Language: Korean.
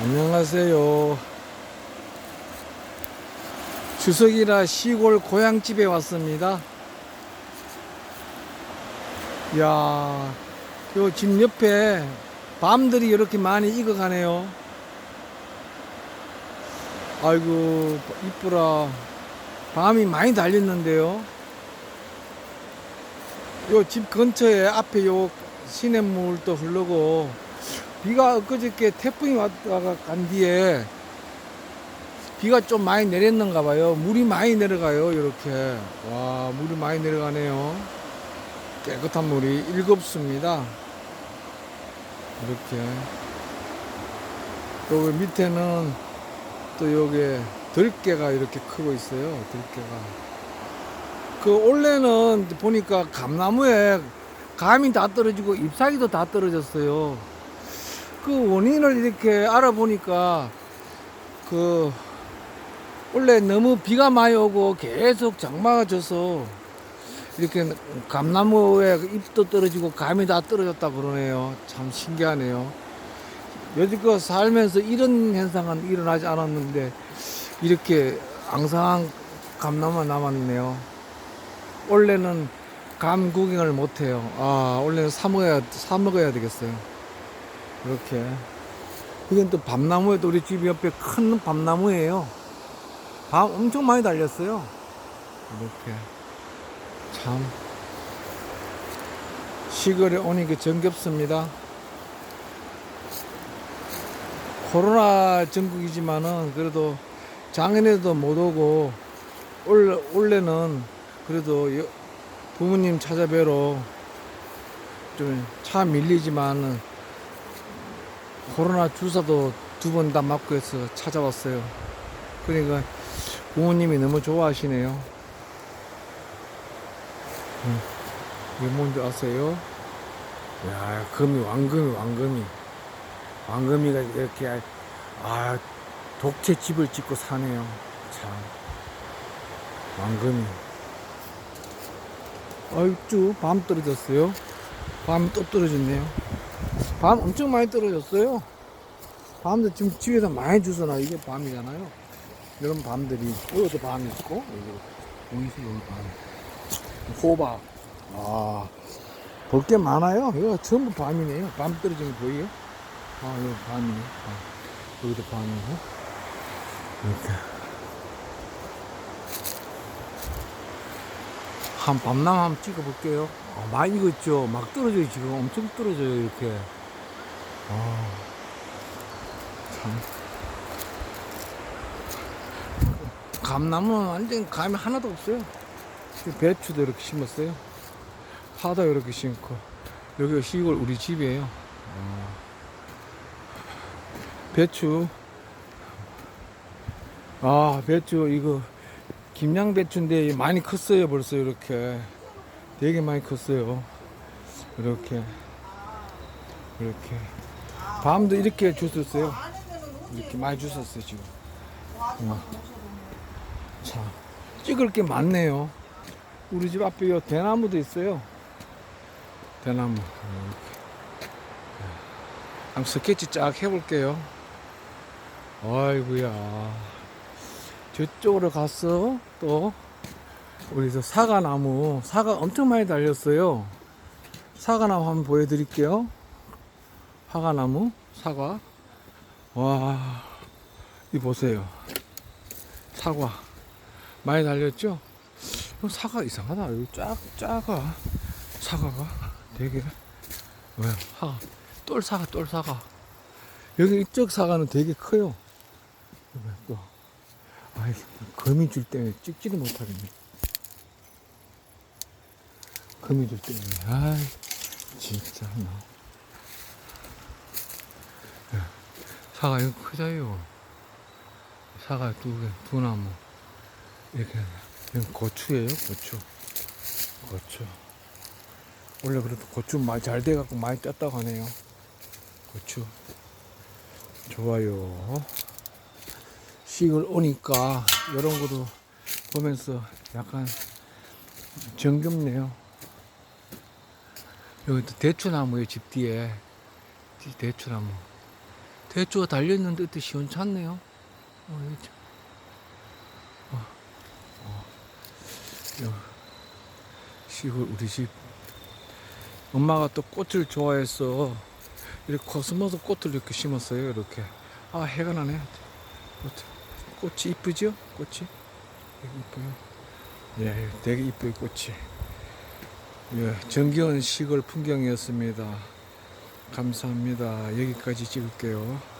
안녕하세요. 추석이라 시골 고향집에 왔습니다. 이야, 요 집 옆에 밤들이 이렇게 많이 익어가네요. 아이고, 이쁘라. 밤이 많이 달렸는데요. 요 집 근처에 앞에 요 시냇물도 흐르고 비가 엊그저께 태풍이 왔다가 간 뒤에 비가 좀 많이 내렸는가 봐요. 물이 많이 내려가요. 이렇게. 와, 물이 많이 내려가네요. 깨끗한 물이 일곱습니다. 이렇게. 여기 밑에는 또 여기 들깨가 이렇게 크고 있어요. 들깨가. 그 원래는 보니까 감나무에 감이 다 떨어지고 잎사귀도 다 떨어졌어요. 그 원인을 이렇게 알아보니까 그 원래 너무 비가 많이 오고 계속 장마가 져서 이렇게 감나무에 잎도 떨어지고 감이 다 떨어졌다 그러네요. 참 신기하네요. 여지껏 살면서 이런 현상은 일어나지 않았는데 이렇게 앙상한 감나무가 남았네요. 원래는 감 구경을 못해요. 아, 원래는 사 먹어야, 사 먹어야 되겠어요. 이렇게. 이건 또 밤나무에도 우리 집 옆에 큰 밤나무예요. 밤 엄청 많이 달렸어요. 이렇게. 참. 시골에 오니까 정겹습니다. 코로나 전국이지만은 그래도 작년에도 못 오고 올, 올해는 그래도 여- 부모님 찾아뵈러 좀 차 밀리지만 코로나 주사도 두 번 다 맞고 해서 찾아왔어요. 그러니까 부모님이 너무 좋아하시네요. 음, 이게 뭔지 아세요? 야, 금이 왕금이 왕금이 왕금이가 이렇게 아 독채 집을 짓고 사네요. 참 왕금이. 아이쭈 밤 떨어졌어요. 밤 또 떨어졌네요. 밤 엄청 많이 떨어졌어요. 밤도 지금 집에서 많이 주워놔. 이게 밤이잖아요. 이런 밤들이, 여기도 밤이 있고, 여기, 있어, 여기 밤. 호박. 아, 볼 게 많아요. 이거 전부 밤이네요. 밤 떨어지는 거 보여요? 아, 여기 밤이네. 아, 여기도 밤이고. 이렇게. 한 밤남 한번 찍어볼게요. 아, 많이 익었죠? 막 떨어져요, 지금. 엄청 떨어져요, 이렇게. 아, 참. 감나무는 완전 감이 하나도 없어요. 배추도 이렇게 심었어요. 파도 이렇게 심고. 여기가 시골 우리 집이에요. 아. 배추. 아, 배추, 이거. 김양 배추인데 많이 컸어요 벌써 이렇게 되게 많이 컸어요 이렇게 이렇게 밤도 이렇게 주셨어요. 이렇게 많이 주셨어요 지금. 어. 자 찍을 게 많네요. 우리 집 앞에 요 대나무도 있어요. 대나무. 이렇게 한번 스케치 쫙 해볼게요. 아이고야. 저쪽으로 가서 또 우리 저 사과나무 사과 엄청 많이 달렸어요. 사과나무 한번 보여드릴게요 사과나무 사과. 와 이 보세요. 사과. 많이 달렸죠? 어, 사과 이상하다. 여기 쫙 작아. 사과가 되게 왜 사과. 똘 사과 똘 사과. 여기 이쪽 사과는 되게 커요. 또. 아이, 거미줄 때문에 찍지도 못하겠네. 거미줄 때문에, 아이, 진짜, 나. 야, 사과 이거 크자요. 사과 두 개, 두 나무. 이렇게, 이건 고추예요, 고추. 고추. 원래 그래도 고추 많이 잘 돼갖고 많이 떴다고 하네요. 고추. 좋아요. 시골 오니까 이런 것도 보면서 약간 정겹네요. 여기 또 대추나무에 집 뒤에 대추나무 대추가 달려있는데 어때 시원찮네요. 어. 어, 어. 여, 시골 우리 집. 엄마가 또 꽃을 좋아해서 이렇게 코스모스 꽃을 이렇게 심었어요. 이렇게. 아 해가 나네. 꽃, 꽃이 이쁘죠? 꽃이 되게 이뻐요. 예, 되게 이뻐요 꽃이. 예, 정겨운 시골 풍경이었습니다. 감사합니다. 여기까지 찍을게요.